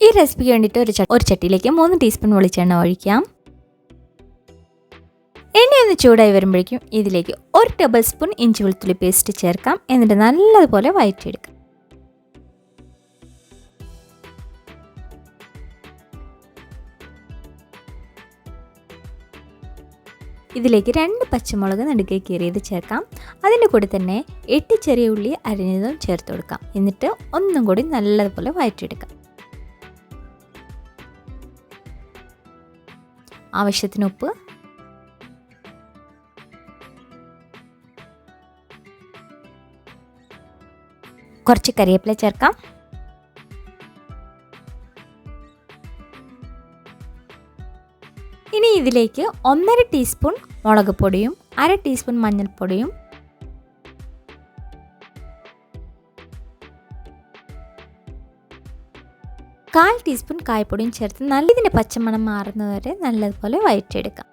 ഈ റെസിപ്പിക്ക് വേണ്ടിയിട്ട് ഒരു ഒരു ചട്ടിയിലേക്ക് മൂന്ന് ടീസ്പൂൺ വെളിച്ചെണ്ണ ഒഴിക്കാം. എണ്ണ ഒന്ന് ചൂടായി വരുമ്പോഴേക്കും ഇതിലേക്ക് ഒരു ടേബിൾ സ്പൂൺ ഇഞ്ചി വെളുത്തുള്ളി പേസ്റ്റ് ചേർക്കാം. എന്നിട്ട് നല്ലതുപോലെ വഴറ്റിയെടുക്കാം ഇതിലേക്ക് രണ്ട് പച്ചമുളക് നടുക്കെ കീറിയത് ചേർക്കാം. അതിന്റെ കൂടെ തന്നെ എട്ട് ചെറിയ ഉള്ളി അരിഞ്ഞതും ചേർത്ത് കൊടുക്കാം. എന്നിട്ട് ഒന്നും കൂടി നല്ലതുപോലെ വഴറ്റിയെടുക്കാം. ആവശ്യത്തിന് ഉപ്പ്. കുറച്ച് കറിവേപ്പില ചേർക്കാം. ഇനി ഇതിലേക്ക് ഒന്നര ടീസ്പൂൺ മുളക് പൊടിയും അര ടീസ്പൂൺ മഞ്ഞൾപ്പൊടിയും കാൽ ടീസ്പൂൺ കായ്പൊടിയും ചേർത്ത് നല്ല ഇതിന്റെ പച്ചമണം മാറുന്നതുവരെ നല്ലതുപോലെ വഴറ്റിയെടുക്കാം.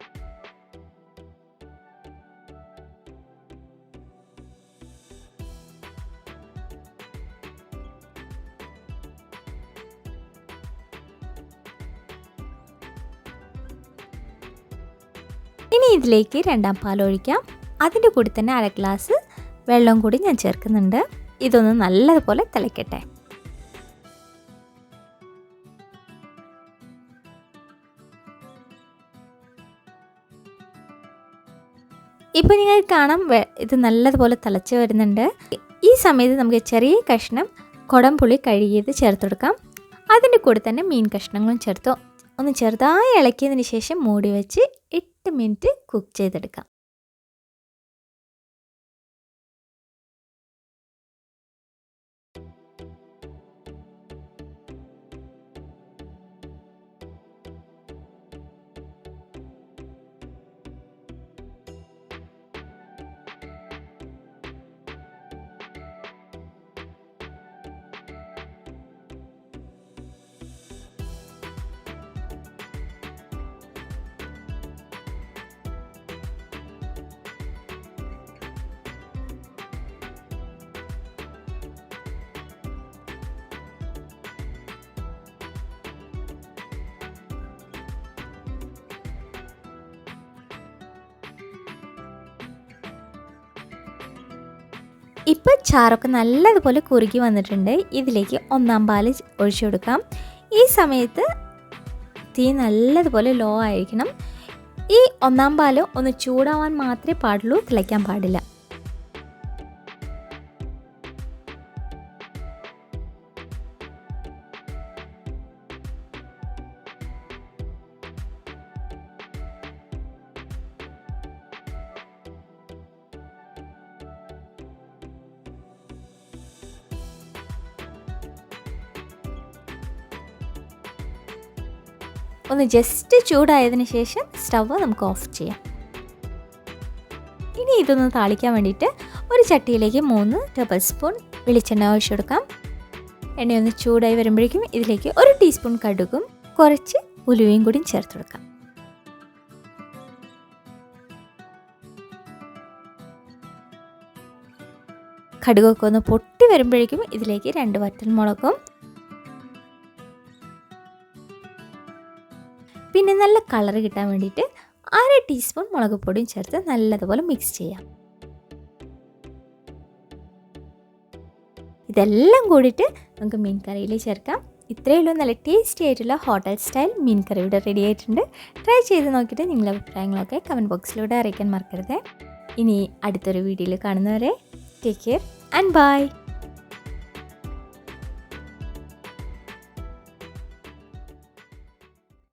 ഇനി ഇതിലേക്ക് രണ്ടാം പാൽ ഒഴിക്കാം. അതിന്റെ കൂടി തന്നെ അര ഗ്ലാസ് വെള്ളം കൂടി ഞാൻ ചേർക്കുന്നുണ്ട്. ഇതൊന്ന് നല്ലതുപോലെ തിളയ്ക്കട്ടെ ഇപ്പോൾ നിങ്ങൾ കാണാം ഇത് നല്ലതുപോലെ തിളച്ച് വരുന്നുണ്ട്. ഈ സമയത്ത് നമുക്ക് ചെറിയ കഷ്ണം കുടംപുളി കഴുകിയത് ചേർത്ത് കൊടുക്കാം. അതിന്റെ കൂടെ തന്നെ മീൻ കഷ്ണങ്ങളും ചേർത്ത്. ഒന്ന് ചെറുതായി ഇളക്കിയതിന് ശേഷം മൂടി വെച്ച് എട്ട് മിനിറ്റ് കുക്ക് ചെയ്തെടുക്കാം. ഇപ്പോൾ ചാറൊക്കെ നല്ലതുപോലെ കുറുകി വന്നിട്ടുണ്ട്. ഇതിലേക്ക് ഒന്നാം പാൽ ഒഴിച്ചു കൊടുക്കാം. ഈ സമയത്ത് തീ നല്ലതുപോലെ ലോ ആയിരിക്കണം. ഈ ഒന്നാം പാൽ ഒന്ന് ചൂടാവാൻ മാത്രമേ പാടുള്ളൂ തിളയ്ക്കാൻ പാടില്ല. ഒന്ന് ജസ്റ്റ് ചൂടായതിനു ശേഷം സ്റ്റവ് നമുക്ക് ഓഫ് ചെയ്യാം. ഇനി ഇതൊന്ന് താളിക്കാൻ വേണ്ടിയിട്ട് ഒരു ചട്ടിയിലേക്ക് മൂന്ന് ടേബിൾ സ്പൂൺ വെളിച്ചെണ്ണ ഒഴിച്ചെടുക്കാം എണ്ണയൊന്ന് ചൂടായി വരുമ്പോഴേക്കും ഇതിലേക്ക് ഒരു ടീസ്പൂൺ കടുകും കുറച്ച് ഉലുവയും കൂടി ചേർത്ത് കൊടുക്കാം. കടുകൊക്കെ ഒന്ന് പൊട്ടി വരുമ്പോഴേക്കും ഇതിലേക്ക് രണ്ട് വറ്റൽ മുളകും പിന്നെ നല്ല കളർ കിട്ടാൻ വേണ്ടിയിട്ട് അര ടീസ്പൂൺ മുളക് പൊടിയും ചേർത്ത് നല്ലതുപോലെ മിക്സ് ചെയ്യാം. ഇതെല്ലാം കൂടിയിട്ട് നമുക്ക് മീൻ കറിയിൽ ചേർക്കാം. ഇത്രയേ ഉള്ളൂ. നല്ല ടേസ്റ്റി ആയിട്ടുള്ള ഹോട്ടൽ സ്റ്റൈൽ മീൻ കറി ഇവിടെ റെഡി ആയിട്ടുണ്ട്. ട്രൈ ചെയ്ത് നോക്കിയിട്ട് നിങ്ങളുടെ അഭിപ്രായങ്ങളൊക്കെ കമന്റ് ബോക്സിലൂടെ അറിയിക്കാൻ മറക്കരുത്. ഇനി അടുത്തൊരു വീഡിയോയിൽ കാണുന്നവരെ ടേക്ക് കെയർ ആൻഡ് ബൈ